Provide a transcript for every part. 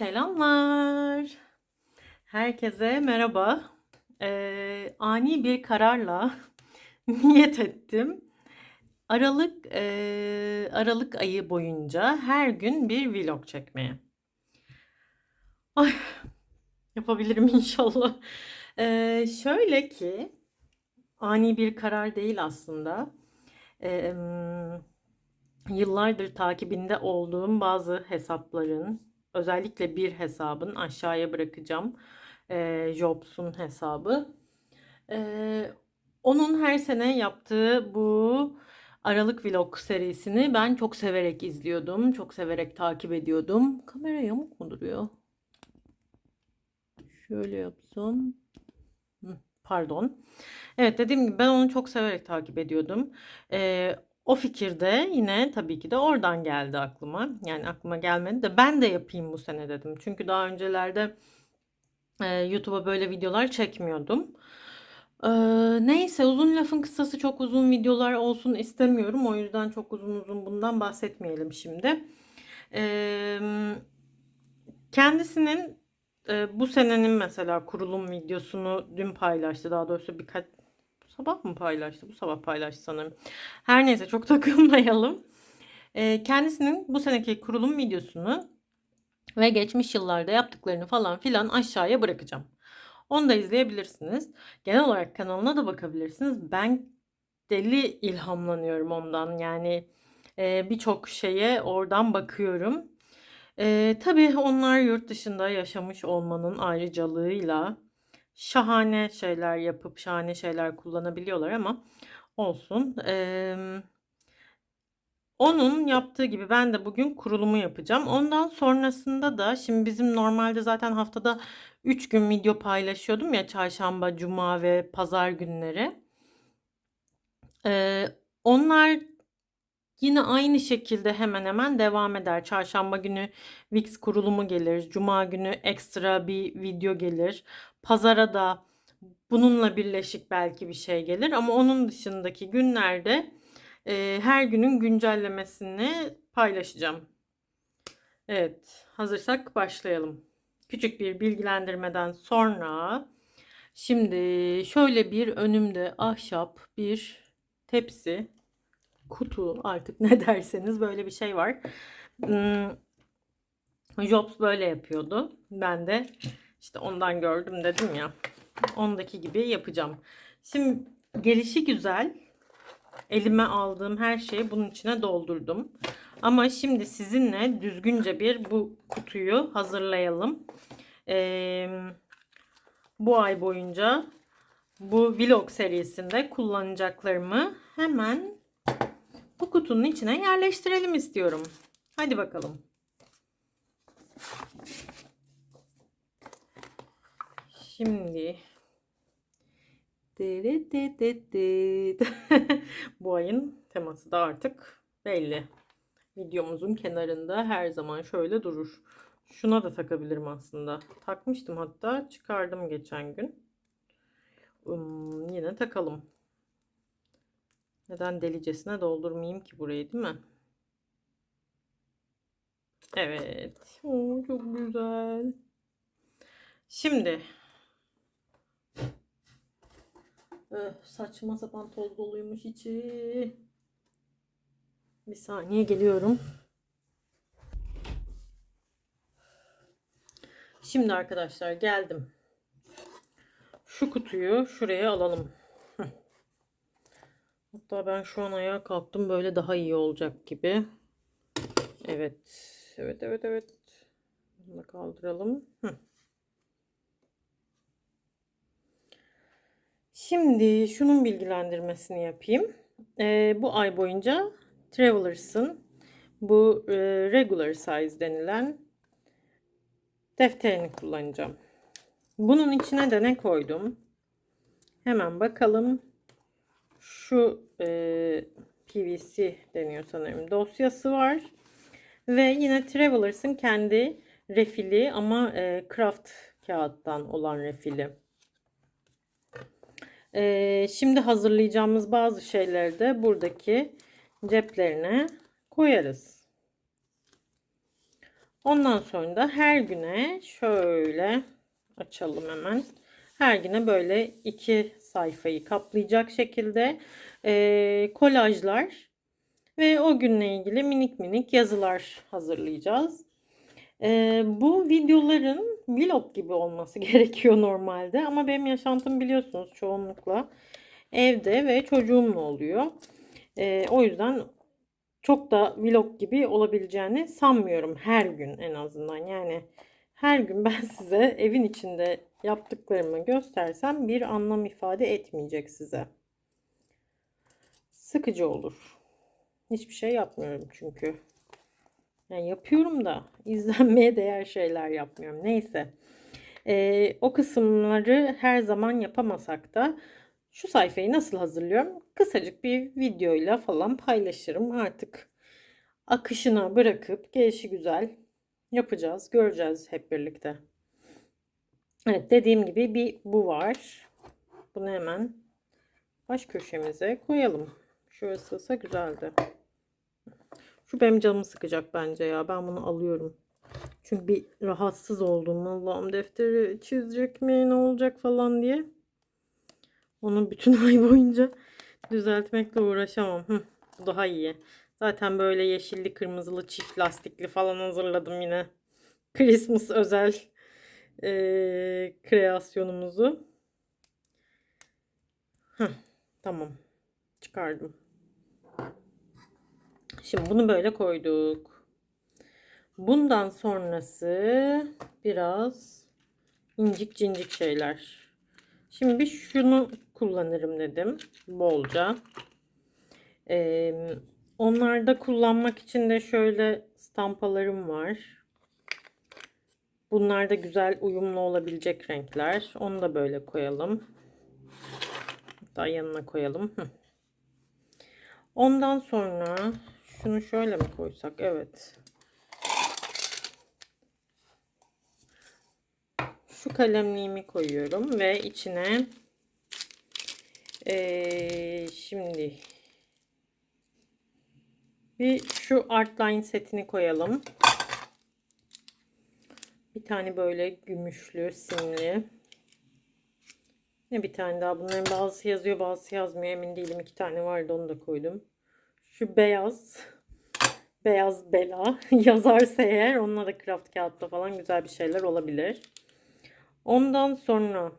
Selamlar. Herkese merhaba. Eee, ani bir kararla niyet ettim. Aralık eee, Aralık ayı boyunca her gün bir vlog çekmeye. Ay, yapabilirim inşallah. Eee, şöyle ki ani bir karar değil aslında. Emm, yıllardır takibinde olduğum bazı hesapların, özellikle bir hesabın aşağıya bırakacağım. Eee, Jobs'un hesabı. Eee, onun her sene yaptığı bu Aralık vlog serisini ben çok severek izliyordum. Çok severek takip ediyordum. Kamera yamuk mu duruyor? Şöyle yapsam. Pardon. Evet dediğim gibi ben onu çok severek takip ediyordum. Eee, o fikir de yine tabii ki de oradan geldi aklıma. Yani aklıma gelmedi de ben de yapayım bu sene dedim. Çünkü daha öncelerde eee, YouTube'a böyle videolar çekmiyordum. Eee, neyse uzun lafın kısası çok uzun videolar olsun istemiyorum. O yüzden çok uzun uzun bundan bahsetmeyelim şimdi. Emm, kendisinin eee, bu senenin mesela kurulum videosunu dün paylaştı. Daha doğrusu birkaç sabah mı paylaştı? Bu sabah paylaştı sanırım. Her neyse çok takılmayalım. Eee, kendisinin bu seneki kurulum videosunu ve geçmiş yıllarda yaptıklarını falan filan aşağıya bırakacağım. Onu da izleyebilirsiniz. Genel olarak kanalına da bakabilirsiniz. Ben deli ilhamlanıyorum ondan. Yani eee, birçok şeye oradan bakıyorum. Eee, tabii onlar yurt dışında yaşamış olmanın ayrıcalığıyla şahane şeyler yapıp şahane şeyler kullanabiliyorlar ama olsun. Emm, onun yaptığı gibi ben de bugün kurulumu yapacağım. Ondan sonrasında da şimdi bizim normalde zaten haftada 3 gün video paylaşıyordum ya çarşamba, cuma ve pazar günleri. Eee, onlar yine aynı şekilde hemen hemen devam eder. Çarşamba günü Wix kurulumu gelir. Cuma günü ekstra bir video gelir. Pazara da bununla birleşik belki bir şey gelir ama onun dışındaki günlerde eee, her günün güncellemesini paylaşacağım. Evet, hazırsak başlayalım. Küçük bir bilgilendirmeden sonra şimdi şöyle bir önümde ahşap bir tepsi, kutu artık ne derseniz böyle bir şey var. Hmm, Jobs böyle yapıyordu. Ben de işte ondan gördüm dedim ya. Ondaki gibi yapacağım. Şimdi gelişi güzel. Elime aldığım her şeyi bunun içine doldurdum. Ama şimdi sizinle düzgünce bir bu kutuyu hazırlayalım. Ee, bu ay boyunca bu vlog serisinde kullanacaklarımı hemen kutunun içine yerleştirelim istiyorum. Hadi bakalım. Şimdi bu ayın teması da artık belli. Videomuzun kenarında her zaman şöyle durur. Şuna da takabilirim aslında. Takmıştım hatta çıkardım geçen gün. Yine takalım. Neden delicesine doldurmayayım ki burayı değil mi? Evet. Oo, çok güzel. Şimdi Öf, saçma sapan toz doluymuş içi. Bir saniye geliyorum. Şimdi arkadaşlar geldim. Şu kutuyu şuraya alalım. Hatta ben şu an ayağa kalktım böyle daha iyi olacak gibi. Evet. Evet evet evet. Bunu da kaldıralım. Hı. Şimdi şunun bilgilendirmesini yapayım. Ee, bu ay boyunca Travelers'ın bu e, regular size denilen defterini kullanacağım. Bunun içine de ne koydum? Hemen bakalım. Şu e, PVC deniyor sanırım dosyası var. Ve yine Travelers'ın kendi refili ama e, craft kağıttan olan refili. Ee, şimdi hazırlayacağımız bazı şeyleri de buradaki ceplerine koyarız. Ondan sonra da her güne şöyle açalım hemen. Her güne böyle iki sayfayı kaplayacak şekilde e, kolajlar ve o günle ilgili minik minik yazılar hazırlayacağız. E, bu videoların vlog gibi olması gerekiyor normalde ama benim yaşantım biliyorsunuz çoğunlukla evde ve çocuğumla oluyor. E, o yüzden çok da vlog gibi olabileceğini sanmıyorum her gün en azından. Yani her gün ben size evin içinde yaptıklarımı göstersem bir anlam ifade etmeyecek size. Sıkıcı olur. Hiçbir şey yapmıyorum çünkü. Yani yapıyorum da izlenmeye değer şeyler yapmıyorum. Neyse. Ee, o kısımları her zaman yapamasak da şu sayfayı nasıl hazırlıyorum? Kısacık bir videoyla falan paylaşırım. Artık akışına bırakıp gelişi güzel yapacağız. Göreceğiz hep birlikte. Evet dediğim gibi bir bu var. Bunu hemen baş köşemize koyalım. Şöyle sığsa güzeldi. Şu benim canımı sıkacak bence ya. Ben bunu alıyorum. Çünkü bir rahatsız oldum. Allah'ım defteri çizecek mi ne olacak falan diye. Onu bütün ay boyunca düzeltmekle uğraşamam. Hı, bu daha iyi. Zaten böyle yeşilli kırmızılı çift lastikli falan hazırladım yine. Christmas özel e, kreasyonumuzu. Heh, tamam. Çıkardım. Şimdi bunu böyle koyduk. Bundan sonrası biraz incik cincik şeyler. Şimdi şunu kullanırım dedim. Bolca. Ee, onlarda kullanmak için de şöyle stampalarım var. Bunlar da güzel uyumlu olabilecek renkler. Onu da böyle koyalım. Hatta yanına koyalım. Ondan sonra şunu şöyle mi koysak? Evet. Şu kalemliğimi koyuyorum ve içine ee, şimdi bir şu Artline setini koyalım. Bir tane böyle gümüşlü, simli. Ne bir tane daha. Bunların bazısı yazıyor bazısı yazmıyor. Emin değilim. iki tane vardı onu da koydum. Şu beyaz. Beyaz bela. Yazarsa eğer onunla da craft kağıtta falan güzel bir şeyler olabilir. Ondan sonra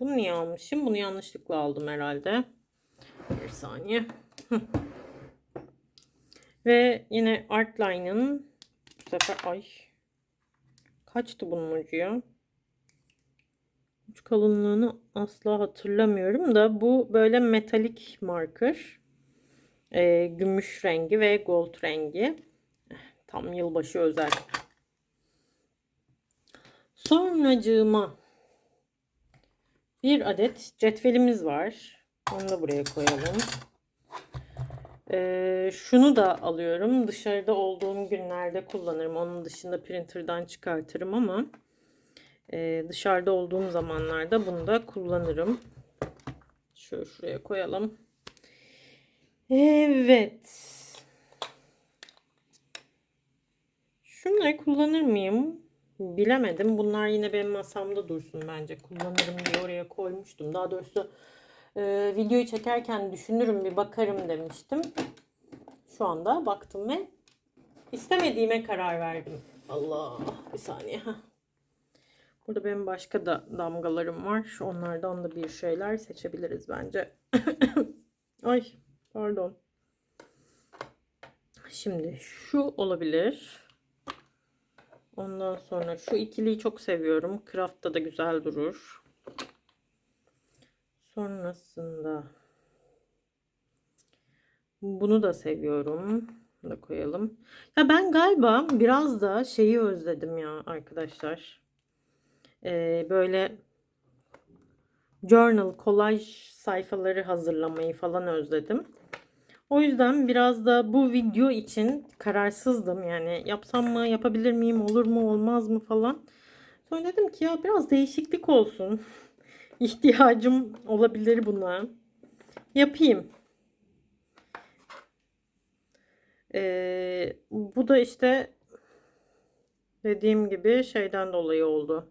bunu niye almışım? Bunu yanlışlıkla aldım herhalde. Bir saniye. Ve yine Artline'ın bu sefer ay kaçtı bunun ucu ya? Uç kalınlığını asla hatırlamıyorum da bu böyle metalik marker. Ee, gümüş rengi ve gold rengi. Tam yılbaşı özel. Sonracığıma bir adet cetvelimiz var. Onu da buraya koyalım. Ee, şunu da alıyorum. Dışarıda olduğum günlerde kullanırım. Onun dışında printer'dan çıkartırım ama e, dışarıda olduğum zamanlarda bunu da kullanırım. Şöyle şuraya koyalım. Evet. Şunları kullanır mıyım? Bilemedim. Bunlar yine benim masamda dursun bence. Kullanırım diye oraya koymuştum. Daha doğrusu e, videoyu çekerken düşünürüm bir bakarım demiştim. Şu anda baktım ve istemediğime karar verdim. Allah bir saniye. Burada benim başka da damgalarım var. Onlardan da bir şeyler seçebiliriz bence. Ay pardon. Şimdi şu olabilir. Ondan sonra şu ikiliyi çok seviyorum. Craft'ta da güzel durur. Sonrasında bunu da seviyorum. Bunu da koyalım. Ya ben galiba biraz da şeyi özledim ya arkadaşlar. Ee, böyle journal, kolaj sayfaları hazırlamayı falan özledim. O yüzden biraz da bu video için kararsızdım. Yani yapsam mı, yapabilir miyim, olur mu, olmaz mı falan. Sonra dedim ki ya biraz değişiklik olsun. İhtiyacım olabilir buna. Yapayım. Ee, bu da işte Dediğim gibi şeyden dolayı oldu.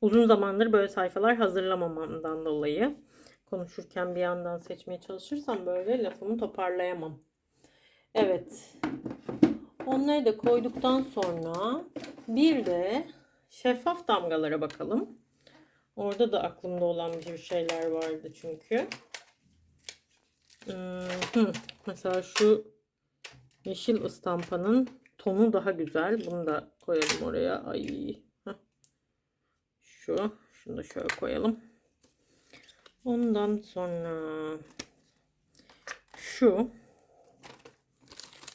Uzun zamandır böyle sayfalar hazırlamamamdan dolayı. Konuşurken bir yandan seçmeye çalışırsam böyle lafımı toparlayamam. Evet. Onları da koyduktan sonra bir de şeffaf damgalara bakalım. Orada da aklımda olan bir şeyler vardı çünkü. Hmm, Mesela şu yeşil ıstampanın tonu daha güzel. Bunu da koyalım oraya. Ay. Şu. Şunu da şöyle koyalım. Ondan sonra şu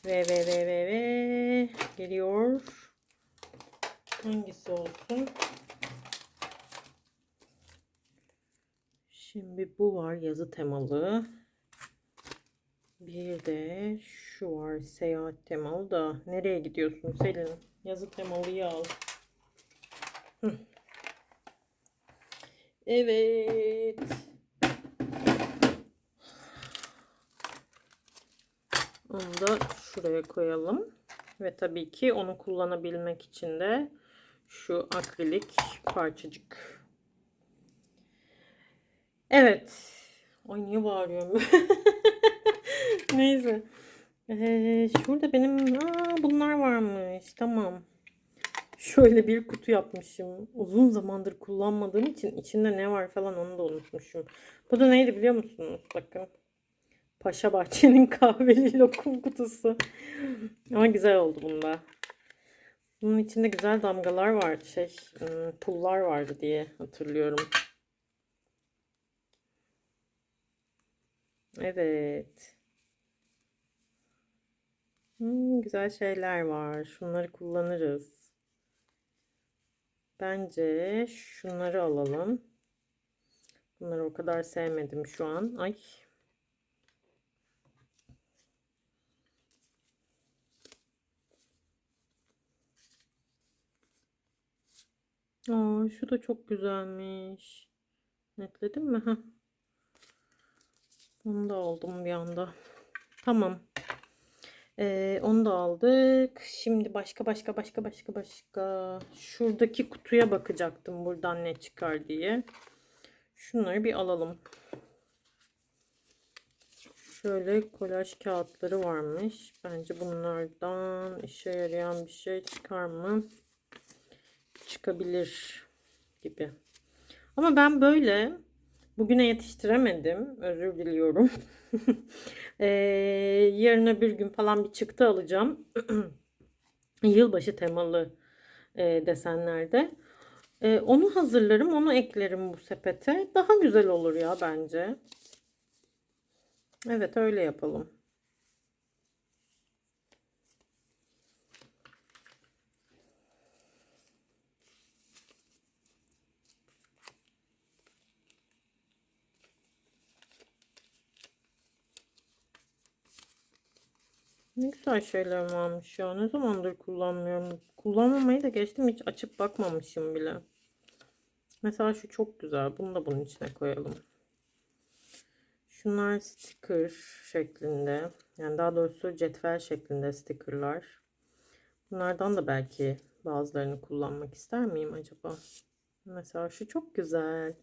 ve ve ve ve ve geliyor. Hangisi olsun? Şimdi bu var yazı temalı. Bir de şu var seyahat temalı da. Nereye gidiyorsun Selin? Yazı temalıyı al. Evet. Onu da şuraya koyalım. Ve tabii ki onu kullanabilmek için de şu akrilik parçacık. Evet. Ay niye bağırıyorum? Neyse. Ee, şurada benim Aa, bunlar varmış. Tamam. Şöyle bir kutu yapmışım. Uzun zamandır kullanmadığım için içinde ne var falan onu da unutmuşum. Bu da neydi biliyor musunuz? Bakın. Paşa Bahçe'nin kahveli lokum kutusu. Ama güzel oldu bunda. Bunun içinde güzel damgalar vardı. Şey, ım, pullar vardı diye hatırlıyorum. Evet. Hmm, güzel şeyler var. Şunları kullanırız. Bence şunları alalım. Bunları o kadar sevmedim şu an. Ay. Aa, şu da çok güzelmiş. Netledim mi? Heh. Onu da aldım bir anda. Tamam. Ee, onu da aldık. Şimdi başka başka başka başka başka. Şuradaki kutuya bakacaktım buradan ne çıkar diye. Şunları bir alalım. Şöyle kolaj kağıtları varmış. Bence bunlardan işe yarayan bir şey çıkar mı? Çıkabilir gibi. Ama ben böyle bugüne yetiştiremedim. Özür diliyorum. ee, yarın bir gün falan bir çıktı alacağım. Yılbaşı temalı e, desenlerde. E, onu hazırlarım, onu eklerim bu sepete. Daha güzel olur ya bence. Evet öyle yapalım. Ne güzel şeyler varmış ya. Ne zamandır kullanmıyorum. Kullanmamayı da geçtim. Hiç açıp bakmamışım bile. Mesela şu çok güzel. Bunu da bunun içine koyalım. Şunlar sticker şeklinde. Yani daha doğrusu cetvel şeklinde stickerlar. Bunlardan da belki bazılarını kullanmak ister miyim acaba? Mesela şu çok güzel.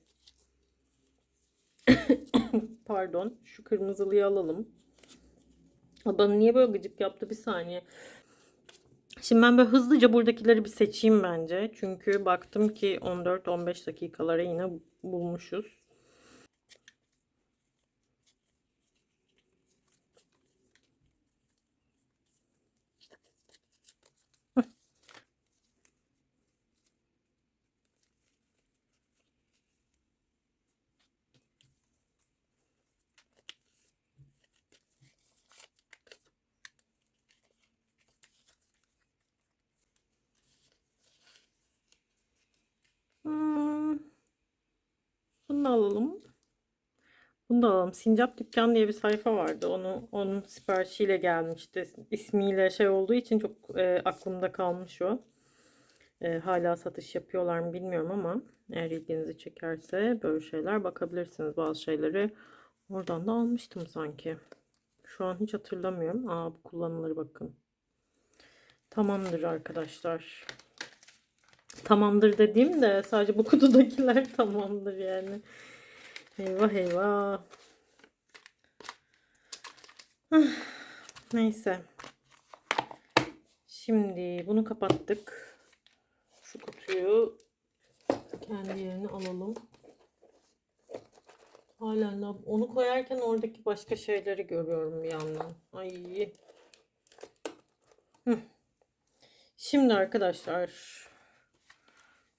Pardon. Şu kırmızılıyı alalım. Bana niye böyle gıcık yaptı bir saniye. Şimdi ben böyle hızlıca buradakileri bir seçeyim bence. Çünkü baktım ki 14-15 dakikalara yine bulmuşuz. Da alalım. Bunu da alalım. Sincap Dükkan diye bir sayfa vardı. Onu onun siparişiyle gelmişti. İsmiyle şey olduğu için çok e, aklımda kalmış o. E, hala satış yapıyorlar mı bilmiyorum ama eğer ilginizi çekerse böyle şeyler bakabilirsiniz. Bazı şeyleri oradan da almıştım sanki. Şu an hiç hatırlamıyorum. Aa bu kullanılır bakın. Tamamdır arkadaşlar. Tamamdır dediğim de sadece bu kutudakiler tamamdır yani. Eyvah eyvah. Ah, Neyse. Şimdi bunu kapattık. Şu kutuyu kendi yerine alalım. Halen lab- onu koyarken oradaki başka şeyleri görüyorum bir yandan. Ay. Hı. Şimdi arkadaşlar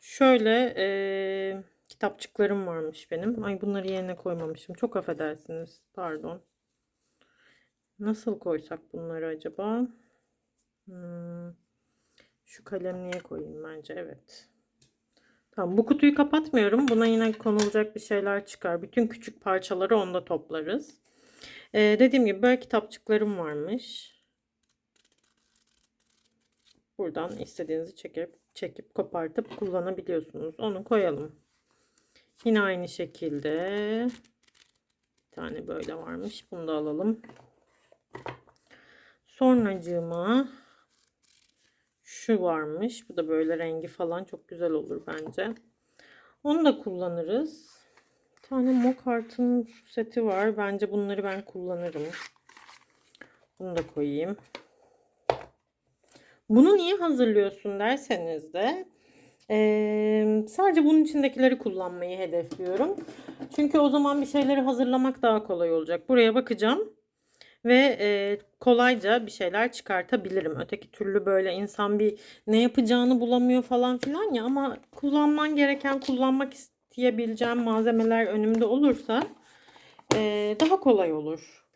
şöyle eee, kitapçıklarım varmış benim. Ay bunları yerine koymamışım. Çok affedersiniz. Pardon. Nasıl koysak bunları acaba? Hmm, Şu kalemliğe koyayım bence. Evet. Tamam bu kutuyu kapatmıyorum. Buna yine konulacak bir şeyler çıkar. Bütün küçük parçaları onda toplarız. Ee, dediğim gibi böyle kitapçıklarım varmış. Buradan istediğinizi çekip çekip kopartıp kullanabiliyorsunuz. Onu koyalım. Yine aynı şekilde bir tane böyle varmış. Bunu da alalım. Sonracığıma şu varmış. Bu da böyle rengi falan çok güzel olur bence. Onu da kullanırız. Bir tane Mokart'ın seti var. Bence bunları ben kullanırım. Bunu da koyayım. Bunu niye hazırlıyorsun derseniz de eee, sadece bunun içindekileri kullanmayı hedefliyorum. Çünkü o zaman bir şeyleri hazırlamak daha kolay olacak. Buraya bakacağım ve e, kolayca bir şeyler çıkartabilirim. Öteki türlü böyle insan bir ne yapacağını bulamıyor falan filan ya ama kullanman gereken kullanmak isteyebileceğim malzemeler önümde olursa e, daha kolay olur.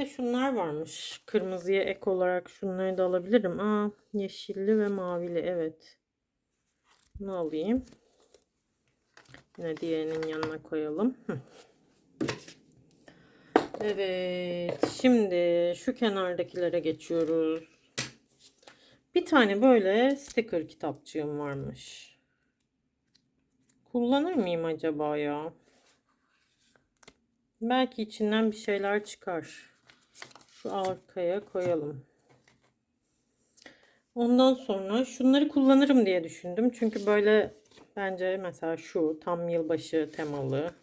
De şunlar varmış. Kırmızıya ek olarak şunları da alabilirim. Aa, yeşilli ve mavili evet. Bunu alayım. Yine diğerinin yanına koyalım. Evet, şimdi şu kenardakilere geçiyoruz. Bir tane böyle sticker kitapçığım varmış. Kullanır mıyım acaba ya? Belki içinden bir şeyler çıkar. Şu arkaya koyalım. Ondan sonra şunları kullanırım diye düşündüm. Çünkü böyle bence mesela şu tam yılbaşı temalı.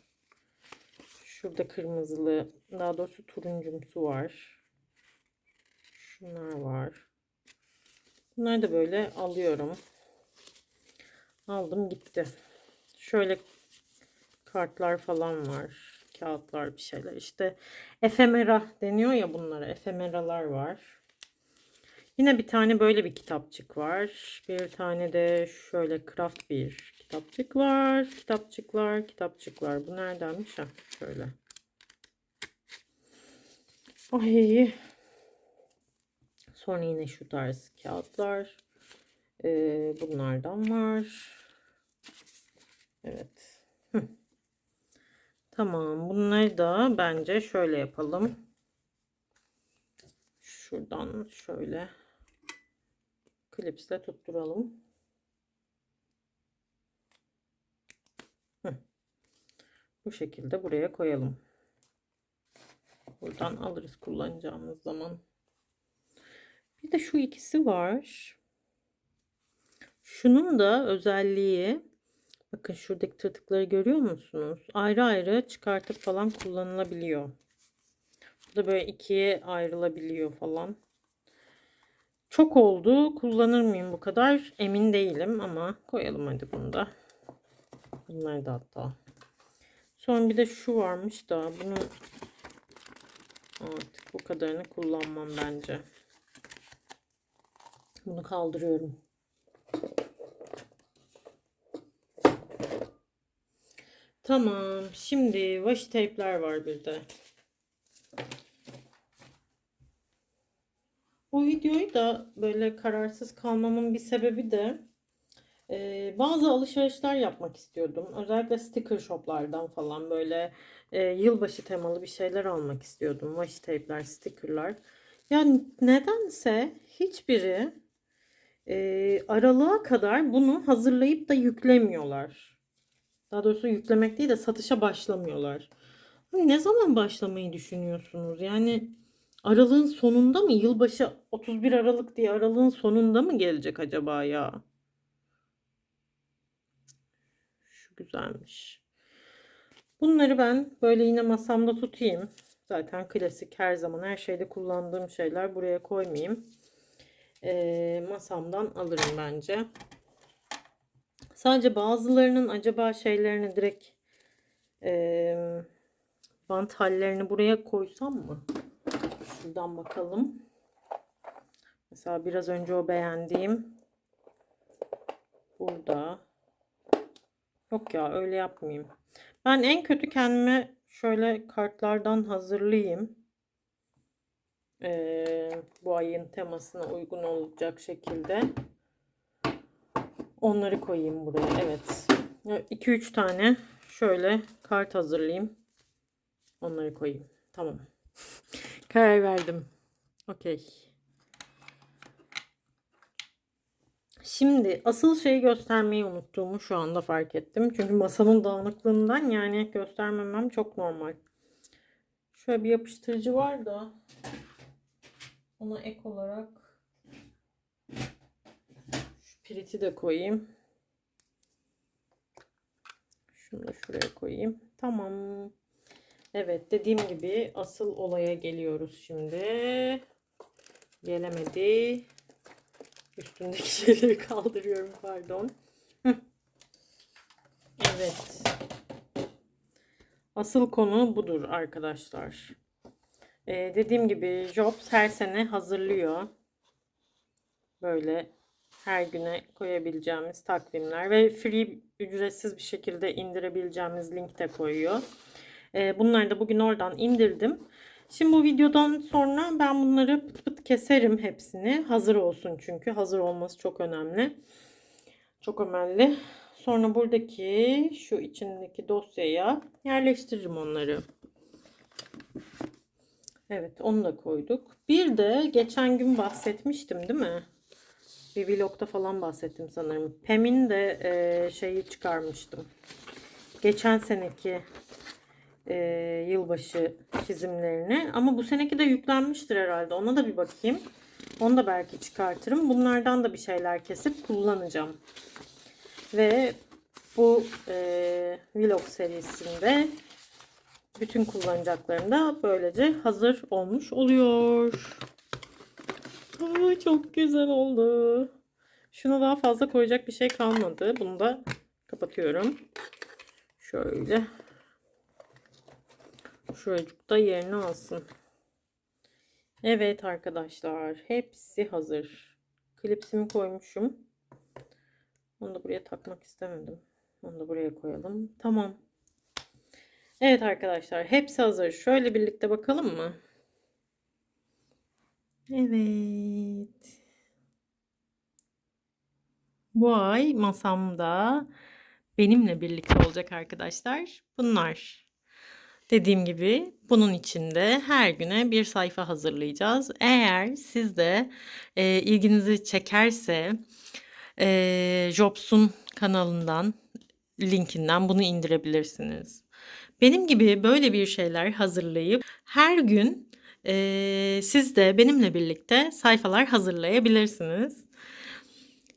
Şurada kırmızılı, daha doğrusu turuncumsu var. Şunlar var. Bunları da böyle alıyorum. Aldım gitti. Şöyle kartlar falan var. Kağıtlar bir şeyler. İşte efemera deniyor ya bunlara. Efemeralar var. Yine bir tane böyle bir kitapçık var. Bir tane de şöyle craft bir kitapçık var. Kitapçıklar, kitapçıklar. Bu neredenmiş? Ha, şöyle. Ay. Sonra yine şu tarz kağıtlar. Ee, bunlardan var. Evet. Tamam. Bunları da bence şöyle yapalım. Şuradan şöyle klipsle tutturalım. Bu şekilde buraya koyalım. Buradan alırız kullanacağımız zaman. Bir de şu ikisi var. Şunun da özelliği bakın şuradaki tırtıkları görüyor musunuz? Ayrı ayrı çıkartıp falan kullanılabiliyor. Bu da böyle ikiye ayrılabiliyor falan. Çok oldu. Kullanır mıyım bu kadar? Emin değilim ama koyalım hadi bunu da. Bunları da hatta. Sonra bir de şu varmış da bunu artık bu kadarını kullanmam bence. Bunu kaldırıyorum. Tamam. Şimdi washi tape'ler var bir de. Bu videoyu da böyle kararsız kalmamın bir sebebi de e, bazı alışverişler yapmak istiyordum. Özellikle sticker shoplardan falan böyle e, yılbaşı temalı bir şeyler almak istiyordum. Washi tape'ler, stickerlar. Yani nedense hiçbiri e, aralığa kadar bunu hazırlayıp da yüklemiyorlar. Daha doğrusu yüklemek değil de satışa başlamıyorlar. Ne zaman başlamayı düşünüyorsunuz? Yani aralığın sonunda mı? Yılbaşı 31 Aralık diye aralığın sonunda mı gelecek acaba ya? Şu güzelmiş. Bunları ben böyle yine masamda tutayım. Zaten klasik her zaman her şeyde kullandığım şeyler buraya koymayayım. Ee, masamdan alırım bence. Sadece bazılarının acaba şeylerini direkt e, bant hallerini buraya koysam mı? Şuradan bakalım. Mesela biraz önce o beğendiğim burada. Yok ya öyle yapmayayım. Ben en kötü kendime şöyle kartlardan hazırlayayım. Ee, bu ayın temasına uygun olacak şekilde. Onları koyayım buraya. Evet. 2-3 tane şöyle kart hazırlayayım. Onları koyayım. Tamam. Karar verdim. Okey. Şimdi asıl şeyi göstermeyi unuttuğumu şu anda fark ettim. Çünkü masanın dağınıklığından yani göstermemem çok normal. Şöyle bir yapıştırıcı var da ona ek olarak piriti de koyayım. Şunu da şuraya koyayım. Tamam. Evet dediğim gibi asıl olaya geliyoruz şimdi. Gelemedi. Üstündeki şeyleri kaldırıyorum pardon. Evet. Asıl konu budur arkadaşlar. Ee, dediğim gibi Jobs her sene hazırlıyor. Böyle her güne koyabileceğimiz takvimler ve free ücretsiz bir şekilde indirebileceğimiz link de koyuyor. Ee, bunları da bugün oradan indirdim. Şimdi bu videodan sonra ben bunları pıt pıt keserim hepsini. Hazır olsun çünkü. Hazır olması çok önemli. Çok önemli. Sonra buradaki şu içindeki dosyaya yerleştiririm onları. Evet onu da koyduk. Bir de geçen gün bahsetmiştim değil mi? Bir vlogda falan bahsettim sanırım. Pem'in de e, şeyi çıkarmıştım. Geçen seneki e, yılbaşı çizimlerini. Ama bu seneki de yüklenmiştir herhalde. Ona da bir bakayım. Onu da belki çıkartırım. Bunlardan da bir şeyler kesip kullanacağım. Ve bu e, vlog serisinde bütün kullanacaklarım da böylece hazır olmuş oluyor. Çok güzel oldu. Şuna daha fazla koyacak bir şey kalmadı. Bunu da kapatıyorum. Şöyle. Şuracık da yerini alsın. Evet arkadaşlar. Hepsi hazır. Klipsimi koymuşum. Onu da buraya takmak istemedim. Onu da buraya koyalım. Tamam. Evet arkadaşlar. Hepsi hazır. Şöyle birlikte bakalım mı? Evet. Bu ay masamda benimle birlikte olacak arkadaşlar. Bunlar. Dediğim gibi bunun içinde her güne bir sayfa hazırlayacağız. Eğer siz de e, ilginizi çekerse e, Jobs'un kanalından linkinden bunu indirebilirsiniz. Benim gibi böyle bir şeyler hazırlayıp her gün e, siz de benimle birlikte sayfalar hazırlayabilirsiniz.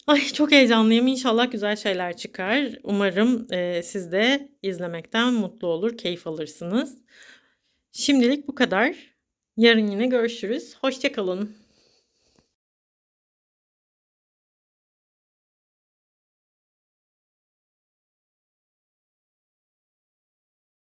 Ay çok heyecanlıyım. İnşallah güzel şeyler çıkar. Umarım e, siz de izlemekten mutlu olur, keyif alırsınız. Şimdilik bu kadar. Yarın yine görüşürüz. Hoşçakalın.